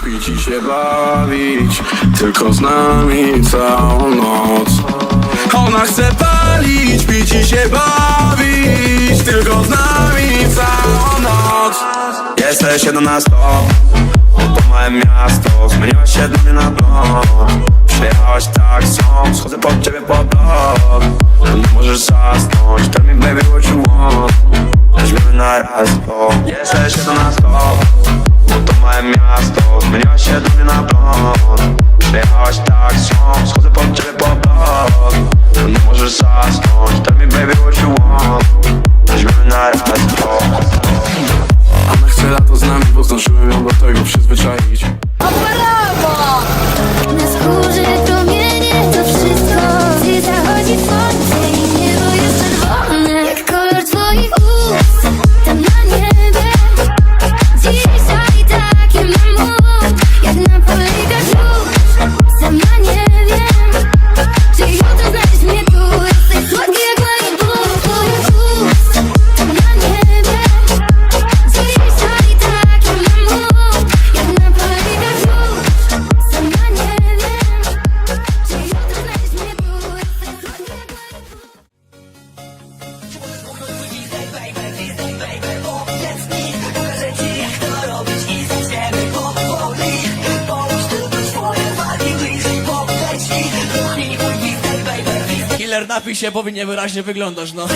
Pić i się bawić Tylko z nami całą noc. Ona chce palić, pić i się bawić Tylko z nami całą noc. Jesteś jedna stop To małe miasto Zmieniłaś się dla mnie na blok Przyjechałaś tak są Schodzę pod ciebie po blok. Nie możesz zasnąć Tell me baby what you want. Weźmiemy na raz, bo Jesteś bo to małe miasto się dla mnie na blond. Przyjechałaś tak są Schodzę pod ciebie po blok Nie możesz zasnąć Tell me baby what you want Weźmiemy na raz, bo Ona chce lato z nami, bo zdążyłem ją do tego przyzwyczaić Killer napij się, bo niewyraźnie wyglądasz, no.